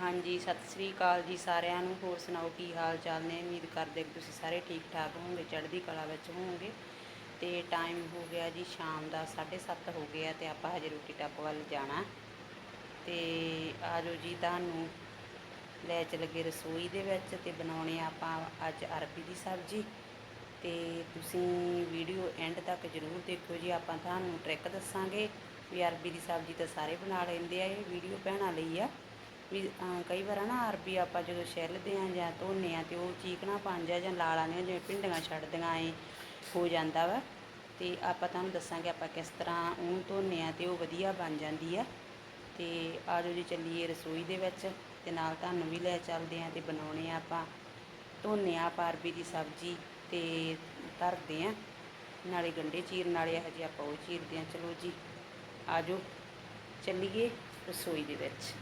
ਹਾਂਜੀ, ਸਤਿ ਸ੍ਰੀ ਅਕਾਲ ਜੀ ਸਾਰਿਆਂ ਨੂੰ। ਹੋਰ ਸੁਣਾਓ, ਕੀ ਹਾਲ ਚਾਲ ਨੇ? ਉਮੀਦ ਕਰਦੇ ਕਿ ਤੁਸੀਂ ਸਾਰੇ ਠੀਕ ਠਾਕ ਹੋਵੋਗੇ, ਚੜ੍ਹਦੀ ਕਲਾ ਵਿੱਚ ਹੋਵੋਗੇ। ਤੇ ਟਾਈਮ ਹੋ ਗਿਆ ਜੀ ਸ਼ਾਮ ਦਾ 7:30 ਹੋ ਗਿਆ ਤੇ ਆਪਾਂ ਹਜੇ ਰੋਟੀ ਟੱਪ ਵੱਲ ਜਾਣਾ। ਤੇ ਆਜੋ ਜੀ ਤੁਹਾਨੂੰ ਲੈ ਚ ਲੱਗੇ ਰਸੋਈ ਦੇ ਵਿੱਚ ਤੇ ਬਣਾਉਣੇ ਆਪਾਂ ਅੱਜ ਅਰਬੀ ਦੀ ਸਬਜ਼ੀ। ਤੇ ਤੁਸੀਂ ਵੀਡੀਓ ਐਂਡ ਤੱਕ ਜ਼ਰੂਰ ਦੇਖੋ ਜੀ, ਆਪਾਂ ਤੁਹਾਨੂੰ ਟ੍ਰਿਕ ਦੱਸਾਂਗੇ ਵੀ ਅਰਬੀ ਦੀ ਸਬਜ਼ੀ ਤਾਂ ਸਾਰੇ ਬਣਾ ਲੈਂਦੇ ਆ, ਇਹ ਵੀਡੀਓ ਭੈਣਾਂ ਲਈ ਆ। ਵੀ ਕਈ ਵਾਰ ਨਾ ਅਰਬੀ ਆਪਾਂ ਜਦੋਂ ਛਿੱਲਦੇ ਆ ਜਾਂ ਧੋਨੇ ਆ ਤੇ ਉਹ ਚੀਕਣਾ ਬਣ ਜਾ ਜਾਂ ਲਾਲਾਂ ਨੇ ਜਿਵੇਂ ਭਿੰਡੀਆਂ ਛੱਡਦੀਆਂ ਐ ਹੋ ਜਾਂਦਾ ਵਾ। ਤੇ ਆਪਾਂ ਤੁਹਾਨੂੰ ਦੱਸਾਂਗੇ ਆਪਾਂ ਕਿਸ ਤਰ੍ਹਾਂ ਉਹਨੂੰ ਧੋਨੇ ਆ ਤੇ ਉਹ ਵਧੀਆ ਬਣ ਜਾਂਦੀ ਆ। ਤੇ ਆਜੋ ਜੀ ਚੱਲੀਏ ਰਸੋਈ ਦੇ ਵਿੱਚ ਤੇ ਨਾਲ ਤੁਹਾਨੂੰ ਵੀ ਲੈ ਚੱਲਦੇ ਆ ਤੇ ਬਣਾਉਣੇ ਆ ਆਪਾਂ, ਧੋਨੇ ਆ ਆਪਾਂ ਅਰਬੀ ਦੀ ਸਬਜ਼ੀ ਤੇ ਧਰਦੇ ਆ। ਨਾਲੇ ਗੰਡੇ ਚੀਰਨ ਵਾਲੇ ਹਜੇ ਆਪਾਂ ਉਹ ਚੀਰਦੇ ਆ। ਚਲੋ ਜੀ ਆਜੋ ਚੱਲੀਏ ਰਸੋਈ ਦੇ ਵਿੱਚ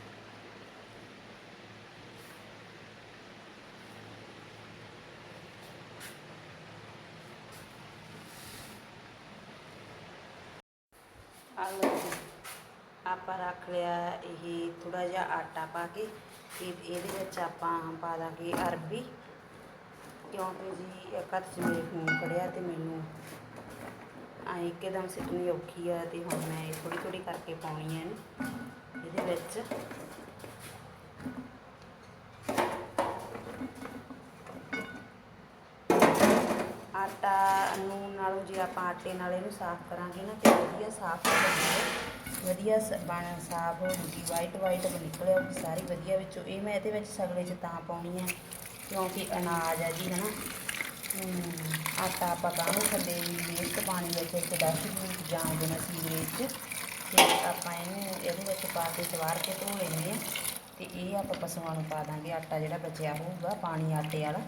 ਆ ਲਓ ਜੀ ਆਪਾਂ ਰੱਖ ਲਿਆ ਇਹ ਥੋੜਾ ਜਿਹਾ ਆਟਾ ਪਾ ਕੇ ਤੇ ਇਹਦੇ ਵਿੱਚ ਆਪਾਂ ਪਾ ਦਾਂਗੇ ਅਰਬੀ। ਕਿਉਂਕਿ ਜੀ ਇੱਕ ਹੱਥ 'ਚ ਮੇਰੇ ਖੂਨ ਫੜਿਆ ਤੇ ਮੈਨੂੰ ਆ ਇੱਕਦਮ ਸਿੱਟਣੀ ਔਖੀ ਆ ਤੇ ਹੁਣ ਮੈਂ ਥੋੜੀ ਥੋੜੀ ਕਰਕੇ ਪਾਉਣੀ ਹੈ ਇਹਨੂੰ ਇਹਦੇ ਵਿੱਚ। ਆਟਾ ਨੂੰ ਨਾਲੋਂ ਜੇ ਆਪਾਂ ਆਟੇ ਨਾਲ ਇਹਨੂੰ ਸਾਫ਼ ਕਰਾਂਗੇ ਨਾ ਤੇ ਵਧੀਆ ਸਾਫ਼ ਹੋ ਜਾਂਦੀ ਵਧੀਆ ਸ- ਬਣ ਸਾਫ਼ ਹੋਊਗੀ ਵਾਈਟ ਵਾਈਟ ਨਿਕਲਿਆ ਸਾਰੀ ਵਧੀਆ ਵਿੱਚੋਂ। ਇਹ ਮੈਂ ਇਹਦੇ ਵਿੱਚ ਸਗਲੇ 'ਚ ਤਾਂ ਪਾਉਣੀ ਆ ਕਿਉਂਕਿ ਅਨਾਜ ਹੈ ਜੀ ਹਨਾ? ਹਮ, ਆਟਾ ਆਪਾਂ ਕਾਹਨੂੰ ਥੱਲੇ ਵੇਸਟ ਪਾਣੀ ਵਿੱਚ ਇੱਕ 10 ਮਿੰਟ ਜਾਣ ਦੇਣਾ ਸੀਵਰੇਜ 'ਚ ਤੇ ਆਪਾਂ ਇਹਨੂੰ ਇਹਦੇ ਵਿੱਚ ਪਾ ਕੇ ਸਵਾਰ ਕੇ ਧੋ ਲੈਂਦੇ ਹਾਂ ਤੇ ਇਹ ਆਪਾਂ ਪਸ਼ੂਆਂ ਨੂੰ ਪਾ ਦਾਂਗੇ ਆਟਾ ਜਿਹੜਾ ਬਚਿਆ ਹੋਊਗਾ ਪਾਣੀ ਆਟੇ ਵਾਲਾ।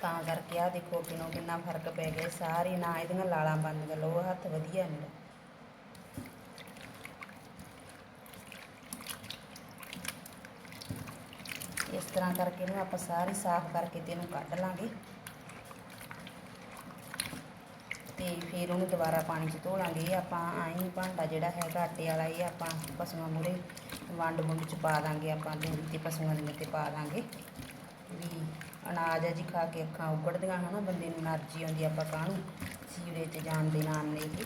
ਤਾਂ ਕਰਕੇ ਆ ਦੇਖੋ ਕਿਨੋਂ ਕਿੰਨਾ ਫ਼ਰਕ ਪੈ ਗਿਆ ਸਾਰੇ ਨਾ ਇਹਦੀਆਂ ਲਾਲਾਂ ਬੰਦ ਕਰ ਲਓ ਹੱਥ ਵਧੀਆ ਮੇਰਾ ਇਸ ਤਰ੍ਹਾਂ ਕਰਕੇ ਇਹਨੂੰ ਆਪਾਂ ਸਾਰੀ ਸਾਫ਼ ਕਰਕੇ ਤੇ ਇਹਨੂੰ ਕੱਢ ਲਾਂਗੇ। ਤੇ ਫਿਰ ਉਹਨੂੰ ਦੁਬਾਰਾ ਪਾਣੀ 'ਚ ਧੋ ਲਾਂਗੇ। ਆਪਾਂ ਆਈ ਭਾਂਡਾ ਜਿਹੜਾ ਹੈਗਾ, ਆਟੇ ਵਾਲਾ, ਇਹ ਆਪਾਂ ਪਸ਼ੂਆਂ ਮੂਰੇ ਵੰਡ ਵੰਡ 'ਚ ਪਾ ਦਾਂਗੇ ਆਪਾਂ ਦੇ ਤੇ ਪਸ਼ੂਆਂ ਦੇ ਤੇ ਪਾ ਦਾਂਗੇ ਵੀ ਅਨਾਜ ਹੈ ਜੀ ਖਾ ਕੇ ਅੱਖਾਂ ਉਗੜਦੀਆਂ ਹਨਾ, ਬੰਦੇ ਨੂੰ એનર્ਜੀ ਆਉਂਦੀ ਆਪਾਂ ਕਾਹਨੂੰ ਸੀੜੇ 'ਚ ਜਾਣ ਦੇ ਨਾਮ ਨਹੀਂ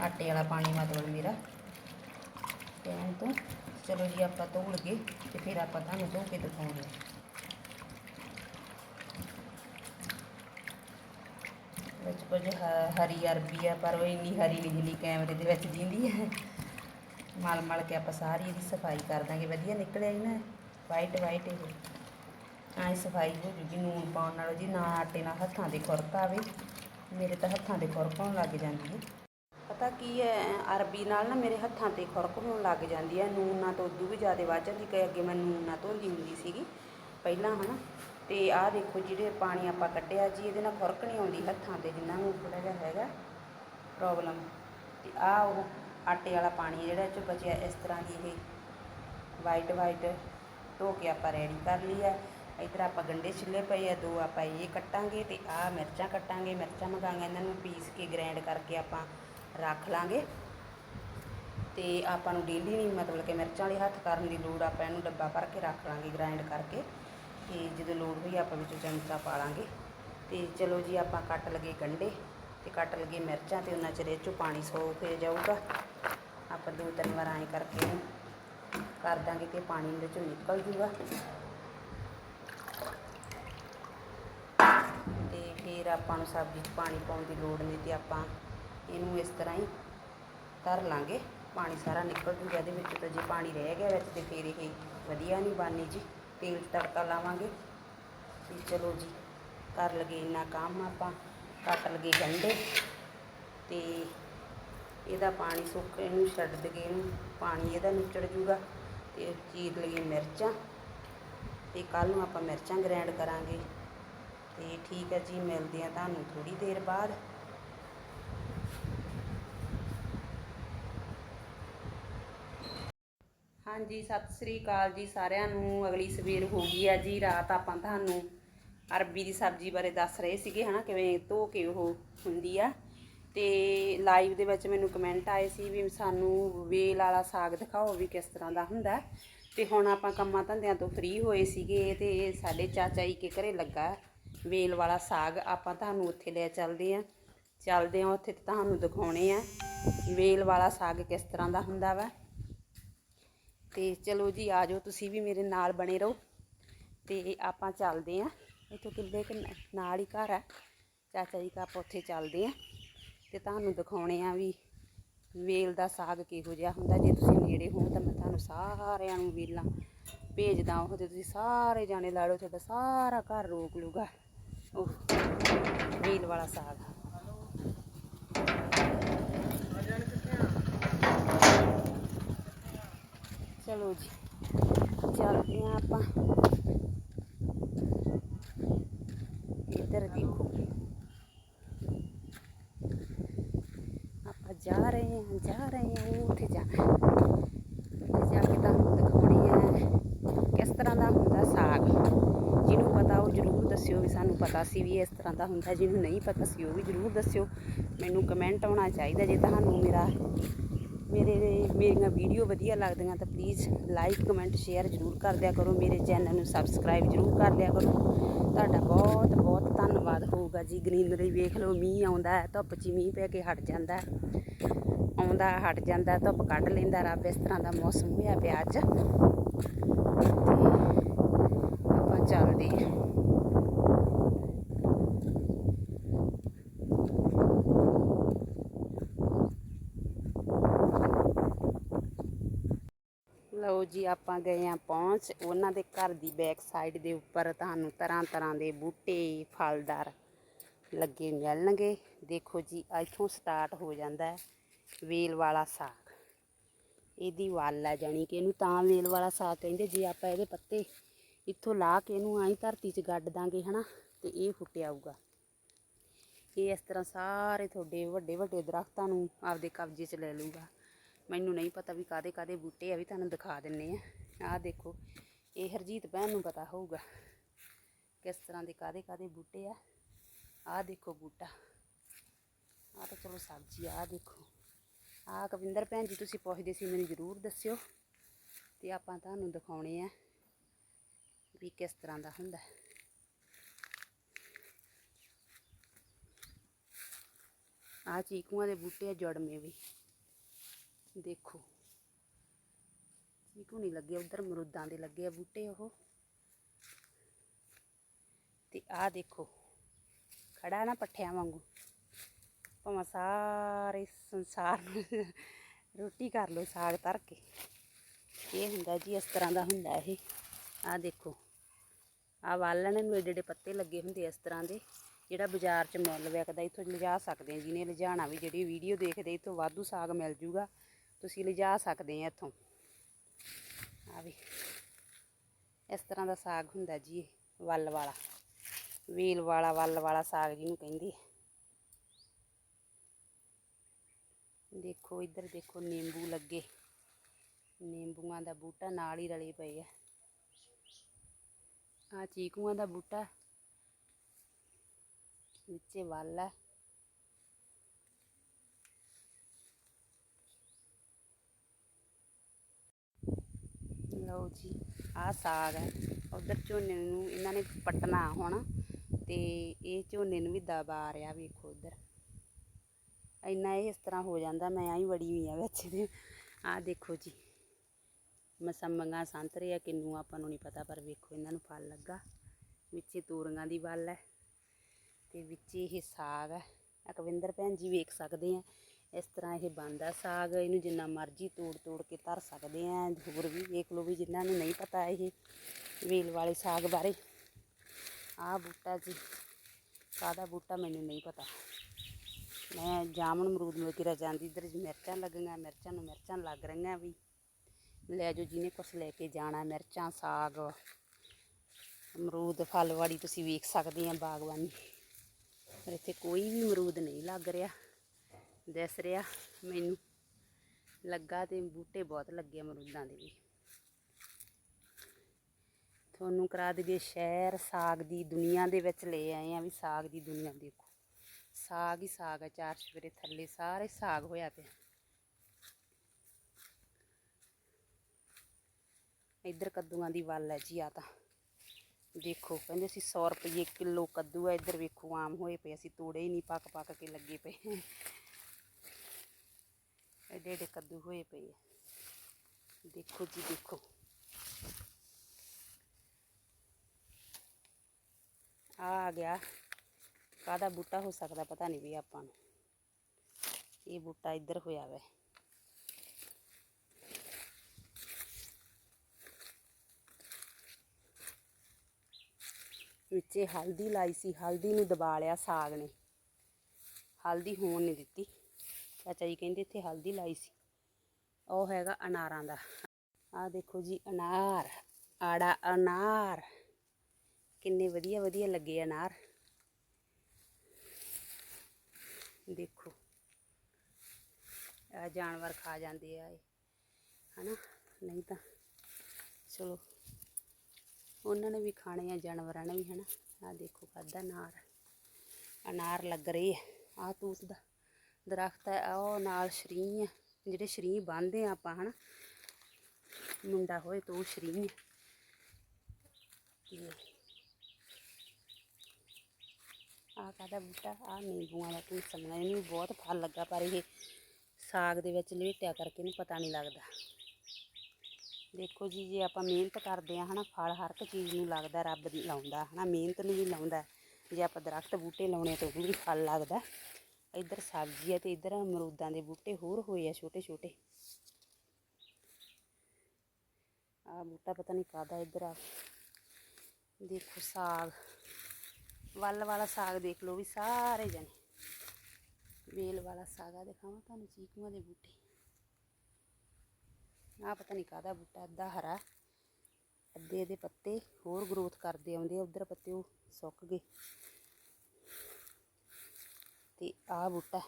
ਆਟੇ ਵਾਲਾ ਪਾਣੀ ਮਤਲਬ ਮੇਰਾ। ਕਹਿਣ ਤੋਂ ਚਲੋ ਜੀ ਆਪਾਂ ਧੋ ਲਗੇ ਤੇ ਫਿਰ ਆਪਾਂ ਤੁਹਾਨੂੰ ਧੋ ਕੇ ਦਿਖਾਉਂਦੇ ਵਿੱਚ ਕੁਝ ਹਰੀ ਅਰਬੀ ਆ, ਪਰ ਉਹ ਇੰਨੀ ਹਰੀ ਨਹੀਂ ਕੈਮਰੇ ਦੇ ਵਿੱਚ ਦਿੰਦੀ ਹੈ। ਮਲ ਮਲ ਕੇ ਆਪਾਂ ਸਾਰੀ ਇਹਦੀ ਸਫ਼ਾਈ ਕਰ ਦਾਂਗੇ। ਵਧੀਆ ਨਿਕਲਿਆ ਹੀ ਨਾ ਵਾਈਟ ਵਾਈਟ ਇਹ। ਐਂ ਸਫ਼ਾਈ ਹੋ ਜੂਗੀ ਨੂਨ ਪਾਉਣ ਨਾਲ ਜੀ, ਨਾ ਆਟੇ ਨਾਲ ਹੱਥਾਂ ਦੇ ਖੁਰਕ ਆਵੇ। ਮੇਰੇ ਤਾਂ ਹੱਥਾਂ ਦੇ ਖੁਰਕ ਹੋਣ ਲੱਗ ਜਾਂਦੀ ਹੈ। ਪਤਾ ਕੀ ਹੈ, ਅਰਬੀ ਨਾਲ ਨਾ ਮੇਰੇ ਹੱਥਾਂ ਤੇ ਖੁਰਕ ਹੋਣ ਲੱਗ ਜਾਂਦੀ ਹੈ, ਨੂਨ ਨਾਲ ਤਾਂ ਉਦੋਂ ਵੀ ਜ਼ਿਆਦਾ ਵੱਧ ਜਾਂਦੀ ਕਿ ਅੱਗੇ ਮੈਂ ਨੂਨ ਨਾਲ ਧੋਂਦੀ ਹੁੰਦੀ ਸੀਗੀ ਪਹਿਲਾਂ, ਹਨਾ। ਤੇ ਆਹ ਦੇਖੋ ਜਿਹੜੇ ਪਾਣੀ ਆਪਾਂ ਕੱਢਿਆ ਜੀ, ਇਹਦੇ ਨਾਲ ਖੁਰਕ ਨਹੀਂ ਆਉਂਦੀ ਹੱਥਾਂ ਤੇ, ਜਿੰਨਾ ਨੂੰ ਥੋੜਾ ਜਿਹਾ ਹੈਗਾ ਪ੍ਰੋਬਲਮ ਤੇ ਆਹ ਉਹ ਆਟੇ ਵਾਲਾ ਪਾਣੀ ਜਿਹੜਾ, ਇਹ 'ਚੋਂ ਬਚਿਆ, ਇਸ ਤਰ੍ਹਾਂ ਦੀ ਇਹ ਵਾਈਟ ਵਾਈਟ ਧੋ ਕੇ ਆਪਾਂ ਰੈਡੀ ਕਰ ਲਈ ਹੈ। ਇੱਧਰ ਆਪਾਂ ਗੰਡੇ ਛਿੱਲੇ ਪਏ ਆ, ਦੋ ਆਪਾਂ ਇਹ ਕੱਟਾਂਗੇ ਤੇ ਆਹ ਮਿਰਚਾਂ ਕੱਟਾਂਗੇ, ਮਿਰਚਾਂ ਮੰਗਾਂਗੇ ਇਹਨਾਂ ਨੂੰ ਪੀਸ ਕੇ ਗ੍ਰਾਈਂਡ ਕਰਕੇ ਆਪਾਂ ਰੱਖ ਲਾਂਗੇ। ਤੇ ਆਪਾਂ ਨੂੰ ਡੇਲੀ ਨਹੀਂ ਮਤਲਬ ਕਿ ਮਿਰਚਾਂ ਵਾਲੇ ਹੱਥ ਕਰਨ ਦੀ ਲੋੜ, ਆਪਾਂ ਇਹਨੂੰ ਡੱਬਾ ਭਰ ਕੇ ਰੱਖ ਲਾਂਗੇ ਗ੍ਰਾਈਂਡ ਕਰਕੇ। ਤੇ ਜਦੋਂ ਲੋੜ ਹੋਈ ਆਪਾਂ ਵਿੱਚੋਂ ਚਮਚਾ ਪਾ ਲਾਂਗੇ। ਤੇ ਚਲੋ ਜੀ ਆਪਾਂ ਕੱਟ ਲਗੇ ਗੰਡੇ ਤੇ ਕੱਟ ਲਗੇ ਮਿਰਚਾਂ ਤੇ ਉਹਨਾਂ ਚਿਰ ਇਹ 'ਚੋਂ ਪਾਣੀ ਸੋਖ ਹੋ ਜਾਊਗਾ। ਆਪਾਂ ਦੋ ਤਿੰਨ ਵਾਰ ਐਂ ਕਰਕੇ ਕਰ ਦਾਂਗੇ ਕਿ ਪਾਣੀ ਇਹਦੇ ਚੋਂ ਨਿਕਲ ਜੂਗਾ। ਤੇ ਫਿਰ ਆਪਾਂ ਨੂੰ ਸਬਜ਼ੀ 'ਚ ਪਾਣੀ ਪਾਉਣ ਦੀ ਲੋੜ ਨਹੀਂ ਤੇ ਆਪਾਂ ਇਹਨੂੰ ਇਸ ਤਰ੍ਹਾਂ ਹੀ ਧਰ ਲਾਂਗੇ। ਪਾਣੀ ਸਾਰਾ ਨਿਕਲ ਜੂਗਾ ਇਹਦੇ ਵਿੱਚ ਤਾਂ ਜੇ ਪਾਣੀ ਰਹਿ ਗਿਆ ਵਿੱਚ ਤੇ ਫਿਰ ਇਹ ਵਧੀਆ ਨਹੀਂ ਬਣਨੀ ਜੀ। ਤੇਲ ਤੜਕਾ ਲਾਵਾਂਗੇ। ਤੇ ਚਲੋ ਜੀ, ਕਰ ਲਗੇ ਇੰਨਾ ਕੰਮ ਆਪਾਂ, ਕੱਟ ਲਗੇ ਗੰਢੇ। ਤੇ ਇਹਦਾ ਪਾਣੀ ਸੁੱਕ ਇਹਨੂੰ ਛੱਡ ਦਗੇ ਇਹਨੂੰ, ਪਾਣੀ ਇਹਦਾ ਨਿਚੜ ਜੂਗਾ। ਤੇ ਚੀਰ ਲਈਏ ਮਿਰਚਾਂ। ਤੇ ਕੱਲ ਨੂੰ ਆਪਾਂ ਮਿਰਚਾਂ ਗ੍ਰਾਈਂਡ ਕਰਾਂਗੇ। ਤੇ ਠੀਕ ਹੈ ਜੀ, ਮਿਲਦੇ ਆ ਤੁਹਾਨੂੰ ਥੋੜੀ ਦੇਰ ਬਾਅਦ। ਹਾਂਜੀ, ਸਤਿ ਸ੍ਰੀ ਅਕਾਲ ਜੀ ਸਾਰਿਆਂ ਨੂੰ। ਅਗਲੀ ਸਵੇਰ ਹੋ ਗਈ ਆ ਜੀ, ਰਾਤ ਆਪਾਂ ਤੁਹਾਨੂੰ ਅਰਬੀ ਦੀ ਸਬਜ਼ੀ ਬਾਰੇ ਦੱਸ ਰਹੇ ਸੀਗੇ, ਹਨਾ, ਕਿਵੇਂ ਧੋ ਕੇ ਉਹ ਹੁੰਦੀ ਆ। ਤੇ ਲਾਈਵ ਦੇ ਵਿੱਚ ਮੈਨੂੰ ਕਮੈਂਟ ਆਏ ਸੀ ਵੀ ਸਾਨੂੰ ਵੇਲ ਵਾਲਾ ਸਾਗ ਦਿਖਾਓ ਵੀ ਕਿਸ ਤਰ੍ਹਾਂ ਦਾ ਹੁੰਦਾ। ਤੇ ਹੁਣ ਆਪਾਂ ਕੰਮਾਂ ਧੰਦਿਆਂ ਤੋਂ ਫ੍ਰੀ ਹੋਏ ਸੀਗੇ ਤੇ ਸਾਡੇ ਚਾਚਾ ਜੀ ਕੇ ਘਰੇ ਲੱਗਾ ਵੇਲ ਵਾਲਾ ਸਾਗ। ਆਪਾਂ ਤੁਹਾਨੂੰ ਉੱਥੇ ਲੈ ਚੱਲਦੇ ਆਂ। ਚੱਲਦੇ ਆਂ, ਉੱਥੇ ਤੁਹਾਨੂੰ ਦਿਖਾਉਣੇ ਆ ਵੇਲ ਵਾਲਾ ਸਾਗ ਕਿਸ ਤਰ੍ਹਾਂ ਦਾ ਹੁੰਦਾ ਵਾ। ਤੇ ਚਲੋ ਜੀ, ਆ ਜਾਓ, ਤੁਸੀਂ ਵੀ ਮੇਰੇ ਨਾਲ ਬਣੇ ਰਹੋ। ਤੇ ਆਪਾਂ ਚੱਲਦੇ ਆਂ ਇੱਥੋਂ ਕਿੱਲੇ ਕੁ ਨਾਲ ਹੀ ਘਰ ਆ। ਚਾਚਾ ਜੀ ਕਾ ਆਪਾਂ ਉੱਥੇ ਚੱਲਦੇ ਆਂ ਤੇ ਤੁਹਾਨੂੰ ਦਿਖਾਉਣੇ ਆ ਵੀ ਵੇਲ ਦਾ ਸਾਗ ਕਿਹੋ ਜਿਹਾ ਹੁੰਦਾ। ਜੇ ਤੁਸੀਂ ਨੇੜੇ ਹੋ ਤਾਂ ਮੈਂ ਤੁਹਾਨੂੰ ਸਾਰਿਆਂ ਨੂੰ ਵੇਲਾਂ ਭੇਜਦਾ ਉਹ, ਤੇ ਤੁਸੀਂ ਸਾਰੇ ਜਾਣੇ ਲਾ ਲਓ, ਤੁਹਾਡਾ ਸਾਰਾ ਘਰ ਰੋਕ ਲੂਗਾ ਉਹ ਵੇਲ ਵਾਲਾ ਸਾਗ। ਚਲੋ ਜੀ। ਚੱਲਦੇ ਹਾਂ ਆਪਾਂ। ਇੱਧਰ ਦੇਖੋ। ਆਪਾਂ ਜਾ ਰਹੇ ਹਾਂ, ਜਾ ਰਹੇ ਹਾਂ ਉੱਥੇ ਜਾਣਾ ਹੈ। ਉੱਥੇ ਜਾ ਕੇ ਤੁਹਾਨੂੰ ਦਿਖਾਉਣੀ ਹੈ ਕਿਸ ਤਰ੍ਹਾਂ ਦਾ ਹੁੰਦਾ ਸਾਗ। ਜਿਹਨੂੰ ਪਤਾ ਉਹ ਜ਼ਰੂਰ ਦੱਸਿਓ ਵੀ ਸਾਨੂੰ ਪਤਾ ਸੀ ਵੀ ਇਸ ਤਰ੍ਹਾਂ ਦਾ ਹੁੰਦਾ। ਜਿਹਨੂੰ ਨਹੀਂ ਪਤਾ ਸੀ ਉਹ ਵੀ ਜ਼ਰੂਰ ਦੱਸਿਓ। ਮੈਨੂੰ ਕਮੈਂਟ ਆਉਣਾ ਚਾਹੀਦਾ ਜੇ ਤੁਹਾਨੂੰ ਮੇਰਾ ਮੇਰੇ ਮੇਰੀਆਂ ਵੀਡੀਓ ਵਧੀਆ ਲੱਗਦੀਆਂ ਤਾਂ ਪਲੀਜ਼ ਲਾਈਕ ਕਮੈਂਟ ਸ਼ੇਅਰ ਜ਼ਰੂਰ ਕਰ ਦਿਆ ਕਰੋ। ਮੇਰੇ ਚੈਨਲ ਨੂੰ ਸਬਸਕ੍ਰਾਈਬ ਜ਼ਰੂਰ ਕਰ ਲਿਆ ਕਰੋ। ਤੁਹਾਡਾ ਬਹੁਤ ਬਹੁਤ ਧੰਨਵਾਦ ਹੋਊਗਾ ਜੀ। ਗ੍ਰੀਨਰੀ ਵੇਖ ਲਓ, ਮੀਂਹ ਆਉਂਦਾ ਹੈ, ਧੁੱਪ 'ਚ ਹੀ ਮੀਂਹ ਪੈ ਕੇ ਹਟ ਜਾਂਦਾ ਆਉਂਦਾ, ਹਟ ਜਾਂਦਾ ਧੁੱਪ ਕੱਢ ਲੈਂਦਾ ਰੱਬ, ਇਸ ਤਰ੍ਹਾਂ ਦਾ ਮੌਸਮ ਹੋਇਆ ਪਿਆ ਅੱਜ। ਤੇ ਆਪਾਂ ਚੱਲਦੇ ਹਾਂ। ਲਓ ਜੀ, ਆਪਾਂ ਗਏ ਆ ਪਹੁੰਚ ਉਹਨਾਂ ਦੇ ਘਰ ਦੀ ਬੈਕ ਸਾਈਡ ਦੇ ਉੱਪਰ। ਤੁਹਾਨੂੰ ਤਰ੍ਹਾਂ ਤਰ੍ਹਾਂ ਦੇ ਬੂਟੇ, ਫਲਦਾਰ ਲੱਗੇ ਮਿਲਣਗੇ। ਦੇਖੋ ਜੀ, ਇੱਥੋਂ ਸਟਾਰਟ ਹੋ ਜਾਂਦਾ ਹੈ ਵੇਲ ਵਾਲਾ ਸਾਗ। ਇਹਦੀ ਵੱਲ ਹੈ ਜਾਣੀ ਕਿ ਇਹਨੂੰ ਤਾਂ ਵੇਲ ਵਾਲਾ ਸਾਗ ਕਹਿੰਦੇ, ਜੇ ਆਪਾਂ ਇਹਦੇ ਪੱਤੇ ਇੱਥੋਂ ਲਾ ਕੇ ਇਹਨੂੰ ਆਈ ਧਰਤੀ 'ਚ ਗੱਡ ਦਾਂਗੇ, ਹਨਾ, ਤੇ ਇਹ ਫੁੱਟ ਆਊਗਾ। ਇਹ ਇਸ ਤਰ੍ਹਾਂ ਸਾਰੇ ਤੁਹਾਡੇ ਵੱਡੇ ਵੱਡੇ ਦਰਖਤਾਂ ਨੂੰ ਆਪਦੇ ਕਬਜ਼ੇ 'ਚ ਲੈ ਲੂਗਾ ਮੈਨੂੰ ਨਹੀਂ ਪਤਾ ਵੀ ਕਾਦੇ ਕਾਦੇ ਬੂਟੇ ਆ, ਵੀ ਤੁਹਾਨੂੰ ਦਿਖਾ ਦਿੰਨੇ ਆ। ਆਹ ਦੇਖੋ, ਇਹ ਹਰਜੀਤ ਭੈਣ ਨੂੰ ਪਤਾ ਹੋਊਗਾ ਕਿਸ ਤਰ੍ਹਾਂ ਦੇ ਕਾਦੇ ਕਾਦੇ ਬੂਟੇ ਆ। ਆਹ ਦੇਖੋ ਬੂਟਾ। ਆਹ ਤਾਂ ਚਲੋ ਸਬਜ਼ੀ ਆਹ ਦੇਖੋ। ਆਹ ਕਵਿੰਦਰ ਭੈਣ ਜੀ, ਤੁਸੀਂ ਪੁੱਛਦੇ ਸੀ, ਮੈਨੂੰ ਜ਼ਰੂਰ ਦੱਸਿਓ ਤੇ ਆਪਾਂ ਤੁਹਾਨੂੰ ਦਿਖਾਉਣੇ ਆ ਵੀ ਕਿਸ ਤਰ੍ਹਾਂ ਦਾ ਹੁੰਦਾ। ਹੈ। ਆਹ ਚੀਕੂਆਂ ਦੇ ਬੂਟੇ ਆ ਜੜਮੇ ਵੀ। ਦੇਖੋ। ਚੀਕੂ ਨਹੀਂ ਲੱਗੇ, ਉਧਰ ਮਰੂਦਾਂ ਦੇ ਲੱਗੇ ਆ ਬੂਟੇ ਉਹ। ਤੇ ਆਹ ਦੇਖੋ, ਖੜਾ ਨਾ ਪੱਠਿਆਂ ਵਾਂਗੂ। ਭਾਵੇਂ ਸਾਰੇ ਸੰਸਾਰ ਨੂੰ ਰੋਟੀ ਕਰ ਲਓ, ਸਾਗ ਧਰ ਕੇ। ਇਹ ਹੁੰਦਾ ਜੀ, ਇਸ ਤਰ੍ਹਾਂ ਦਾ ਹੁੰਦਾ ਇਹ। ਆਹ ਦੇਖੋ, ਆਹ ਵਾਲਣ ਨੂੰ ਏਡੇ ਏਡੇ ਪੱਤੇ ਲੱਗੇ ਹੁੰਦੇ ਇਸ ਤਰ੍ਹਾਂ ਦੇ। ਜਿਹੜਾ ਬਾਜ਼ਾਰ 'ਚ ਮੁੱਲ ਵਿਕਦਾ, ਇੱਥੋਂ ਲਿਜਾ ਸਕਦੇ ਆ। ਜਿਹਨੇ ਲਿਜਾਣਾ ਵੀ, ਜਿਹੜੀ ਵੀਡੀਓ ਦੇਖਦੇ, ਇੱਥੋਂ ਵਾਧੂ ਸਾਗ ਮਿਲ ਜੂਗਾ। ਤੁਸੀਂ ਲਿਜਾ ਸਕਦੇ ਆ ਇੱਥੋਂ। ਆ ਵੀ। ਇਸ ਤਰ੍ਹਾਂ ਦਾ ਸਾਗ ਹੁੰਦਾ ਜੀ ਵੱਲ ਵਾਲਾ। ਵੇਲ ਵਾਲਾ, ਵੱਲ ਵਾਲਾ ਸਾਗ ਜਿਹਨੂੰ ਕਹਿੰਦੇ ਦੇਖੋ, ਇੱਧਰ ਦੇਖੋ ਨਿੰਬੂ ਲੱਗੇ। ਨਿੰਬੂਆਂ ਦਾ ਬੂਟਾ ਨਾਲ ਹੀ ਰਲੇ ਪਏ ਆ। ਆ ਚੀਕੂਆਂ ਦਾ ਬੂਟਾ। ਵਿੱਚੇ ਵੱਲ ਹੈ ਲਓ ਜੀ, ਆਹ ਸਾਗ ਹੈ। ਉਧਰ ਝੋਨੇ ਨੂੰ ਇਹਨਾਂ ਨੇ ਪੱਟਣਾ ਹੁਣ ਤੇ ਇਹ ਝੋਨੇ ਨੂੰ ਵੀ ਦਬਾ ਰਿਹਾ ਵੇਖੋ ਉਧਰ। ਇੰਨਾ ਇਹ ਇਸ ਤਰ੍ਹਾਂ ਹੋ ਜਾਂਦਾ, ਮੈਂ ਆਈ ਬੜੀ ਹੋਈ ਆ ਵਿੱਚ ਦੇ ਆਹ ਦੇਖੋ ਜੀ ਮਸੰਮੀਆਂ ਸੰਤਰੇ ਆ, ਕਿੰਨੂ ਆਪਾਂ ਨੂੰ ਨਹੀਂ ਪਤਾ, ਪਰ ਵੇਖੋ ਇਹਨਾਂ ਨੂੰ ਫਲ ਲੱਗਾ। ਵਿੱਚੇ ਤੋਰੀਆਂ ਦੀ ਵੱਲ ਹੈ ਤੇ ਵਿੱਚ ਇਹ ਸਾਗ ਹੈ। ਅਕਵਿੰਦਰ ਭੈਣ ਜੀ ਵੇਖ ਸਕਦੇ ਆ ਇਸ ਤਰ੍ਹਾਂ ਇਹ ਬਣਦਾ ਸਾਗ, ਇਹਨੂੰ ਜਿੰਨਾ ਮਰਜ਼ੀ ਤੋੜ ਤੋੜ ਕੇ ਧਰ ਸਕਦੇ ਆ। ਹੋਰ ਵੀ ਵੇਖ ਲਓ ਵੀ ਜਿਨ੍ਹਾਂ ਨੂੰ ਨਹੀਂ ਪਤਾ ਇਹ ਵੇਲ ਵਾਲੇ ਸਾਗ ਬਾਰੇ। ਆਹ ਬੂਟਾ ਜੀ, ਕਾਹਦਾ ਬੂਟਾ ਮੈਨੂੰ ਨਹੀਂ ਪਤਾ। ਮੈਂ ਜਾਮਣ ਅਮਰੂਦ ਨੂੰ ਕਿਰਾ ਜਾਂਦੀ, ਇੱਧਰ ਜੀ ਮਿਰਚਾਂ ਲੱਗੀਆਂ, ਮਿਰਚਾਂ ਨੂੰ ਮਿਰਚਾਂ ਲੱਗ ਰਹੀਆਂ ਵੀ। ਲੈ ਜੋ ਜਿਹਨੇ ਕੁਛ ਲੈ ਕੇ ਜਾਣਾ, ਮਿਰਚਾਂ, ਸਾਗ, ਅਮਰੂਦ, ਫਲ ਵਾਲੀ ਤੁਸੀਂ ਵੇਖ ਸਕਦੇ ਆ ਬਾਗਬਾਨੀ। ਪਰ ਇੱਥੇ ਕੋਈ ਵੀ ਅਮਰੂਦ ਨਹੀਂ ਲੱਗ ਰਿਹਾ। ਦਿਸ ਰਿਹਾ ਮੈਨੂੰ। ਲੱਗਾ ਤੇ ਬੂਟੇ ਬਹੁਤ ਲੱਗੇ ਅਮਰੂਦਾਂ ਦੇ ਵੀ। ਤੁਹਾਨੂੰ ਕਰਾ ਦਈਏ ਸ਼ਹਿਰ, ਸਾਗ ਦੀ ਦੁਨੀਆ ਦੇ ਵਿੱਚ ਲੈ ਆਏ ਆ ਵੀ ਸਾਗ ਦੀ ਦੁਨੀਆ ਦੇਖੋ। ਸਾਗ ਹੀ ਸਾਗ ਆ, ਚਾਰ ਚਫੇਰੇ ਥੱਲੇ ਸਾਰੇ ਸਾਗ ਹੋਇਆ ਪਿਆ। ਇੱਧਰ ਕੱਦੂਆਂ ਦੀ ਵੱਲ ਹੈ ਜੀ ਆ ਤਾਂ। ਦੇਖੋ, ਕਹਿੰਦੇ ਅਸੀਂ 100 ਰੁਪਏ ਕਿਲੋ ਕੱਦੂ ਹੈ ਇੱਧਰ ਵੇਖੋ ਆਮ ਹੋਏ ਪਏ, ਅਸੀਂ ਤੋੜੇ ਹੀ ਨਹੀਂ ਪੱਕ ਪੱਕ ਕੇ ਲੱਗੇ ਪਏ। ਐਡੇ ਐਡੇ ਕੱਦੂ ਹੋਏ ਪਏ ਆ। ਦੇਖੋ ਜੀ, ਦੇਖੋ। ਆ ਆ ਗਿਆ। ਕਾਹਦਾ ਬੂਟਾ ਹੋ ਸਕਦਾ ਪਤਾ ਨਹੀਂ ਵੀ ਆਪਾਂ ਨੂੰ। ਇਹ ਬੂਟਾ ਇੱਧਰ ਹੋਇਆ ਵੈ। ਵਿੱਚੇ ਹਲਦੀ ਲਾਈ ਸੀ। ਹਲਦੀ ਨੂੰ ਦਬਾ ਲਿਆ ਸਾਗ ਨੇ। ਹਲਦੀ ਹੋਣ ਨਹੀਂ ਦਿੱਤੀ। ਚਾਚਾ ਜੀ ਕਹਿੰਦੇ ਇੱਥੇ ਹਲਦੀ ਲਾਈ ਸੀ। ਉਹ ਹੈਗਾ ਅਨਾਰਾਂ ਦਾ। ਆਹ ਦੇਖੋ ਜੀ ਅਨਾਰ, ਆੜਾ ਅਨਾਰ। ਕਿੰਨੇ ਵਧੀਆ ਵਧੀਆ ਲੱਗੇ ਅਨਾਰ। ਦੇਖੋ। ਆ ਜਾਨਵਰ ਖਾ ਜਾਂਦੇ ਆ ਇਹ। ਹਨਾ? ਨਹੀਂ ਤਾਂ ਚਲੋ। ਉਹਨਾਂ ਨੇ ਵੀ ਖਾਣੇ ਆ ਜਾਨਵਰਾਂ ਨੇ ਵੀ, ਹਨਾ? ਆ ਦੇਖੋ ਕਾਦਾ ਅਨਾਰ। ਅਨਾਰ ਲੱਗ ਰਹੇ ਆ। ਆ ਤੂਤ ਦਾ। ਦਰਖਤ ਹੈ ਉਹ ਨਾਲ ਸ਼ਰੀ ਹੈ, ਜਿਹੜੇ ਸ਼ਰੀ ਬੰਨਦੇ ਆ ਆਪਾਂ ਹਨਾ। ਮੁੰਡਾ ਹੋਏ ਤਾਂ ਉਹ ਸ਼ਰੀ ਆ ਤੇ ਆ ਕਾਦਾ ਬੂਟਾ? ਆ ਨਿੰਬੂਆਂ ਦਾ ਤੂੰ ਸਮਝਣਾ ਇਹਨੂੰ ਬਹੁਤ ਫਲ ਲੱਗਾ ਪਰ ਇਹ ਸਾਗ ਦੇ ਵਿੱਚ ਲੇਟਿਆ ਕਰਕੇ ਇਹਨੂੰ ਪਤਾ ਨਹੀਂ ਲੱਗਦਾ। ਦੇਖੋ ਜੀ, ਜੇ ਆਪਾਂ ਮਿਹਨਤ ਕਰਦੇ ਆ ਹਨਾ, ਫਲ ਹਰ ਇੱਕ ਚੀਜ਼ ਨੂੰ ਲੱਗਦਾ, ਰੱਬ ਦੀ ਲਾਉਂਦਾ ਹਨਾ, ਮਿਹਨਤ ਨੂੰ ਵੀ ਲਾਉਂਦਾ। ਜੇ ਆਪਾਂ ਦਰਖਤ ਬੂਟੇ ਲਾਉਣੇ ਤਾਂ ਉਹ ਵੀ ਫਲ ਲੱਗਦਾ। ਇੱਧਰ ਸਬਜ਼ੀ ਹੈ ਤੇ ਇੱਧਰ ਅਮਰੂਦਾਂ ਦੇ ਬੂਟੇ ਹੋਰ ਹੋਏ ਆ ਛੋਟੇ ਛੋਟੇ। ਆ ਬੂਟਾ ਪਤਾ ਨਹੀਂ ਕਾਦਾ ਇੱਧਰ ਆ। ਦੇਖੋ ਸਾਗ, ਵੱਲ ਵਾਲਾ ਸਾਗ ਦੇਖ ਲਓ ਵੀ ਸਾਰੇ ਜਣੇ। ਵੇਲ ਵਾਲਾ ਸਾਗ ਆ, ਦਿਖਾਵਾਂ ਤੁਹਾਨੂੰ ਚੀਕੂਆਂ ਦੇ ਬੂਟੇ। ਆ ਪਤਾ ਨਹੀਂ ਕਾਦਾ ਬੂਟਾ, ਅੱਧਾ ਹਰਾ, ਅੱਧੇ ਦੇ ਪੱਤੇ, ਹੋਰ ਗਰੋਥ ਕਰਦੇ ਆਉਂਦੇ ਆ, ਉਧਰ ਪੱਤੇ ਉਹ ਸੁੱਕ ਗਏ। ਤੇ ਆ ਬੂਟਾ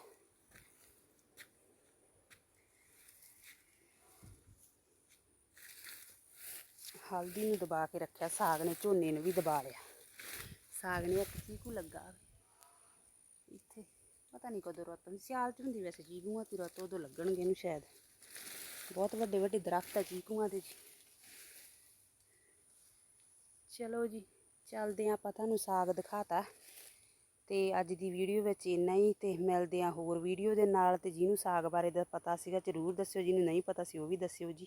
ਹਲਦੀ ਨੂੰ ਦਬਾ ਕੇ ਰੱਖਿਆ, ਸਾਗ ਨੇ, ਝੋਨੇ ਨੂੰ ਵੀ ਦਬਾ ਲਿਆ। ਸਾਗ ਨੇ ਇੱਕ ਚੀਕੂ ਲੱਗਾ ਇੱਥੇ। ਪਤਾ ਨਹੀਂ ਕਦੋਂ ਰੁੱਤ ਹੁੰਦੀ, ਸਿਆਲ ਚ ਹੁੰਦੀ ਵੈਸੇ ਚੀਕੂਆਂ ਤੇ ਰੁੱਤ, ਉਦੋਂ ਲੱਗਣਗੇ ਇਹਨੂੰ ਸ਼ਾਇਦ। ਬਹੁਤ ਵੱਡੇ ਵੱਡੇ ਦਰਖਤ ਆ ਚੀਕੂਆਂ ਦੇ ਜੀ। ਚਲੋ ਜੀ, ਚੱਲਦੇ ਆਂ ਆਪਾਂ ਤੁਹਾਨੂੰ ਸਾਗ ਦਿਖਾਤਾ। ਤੇ ਅੱਜ ਦੀ ਵੀਡੀਓ ਵਿੱਚ ਇੰਨਾ ਹੀ ਤੇ ਮਿਲਦੇ ਆਂ ਹੋਰ ਵੀਡੀਓ ਦੇ ਨਾਲ ਤੇ ਜਿਹਨੂੰ ਸਾਗ ਬਾਰੇ ਦਾ ਪਤਾ ਸੀਗਾ ਜ਼ਰੂਰ ਦੱਸਿਓ, ਜਿਹਨੂੰ ਨਹੀਂ ਪਤਾ ਸੀ ਉਹ ਵੀ ਦੱਸਿਓ ਜੀ।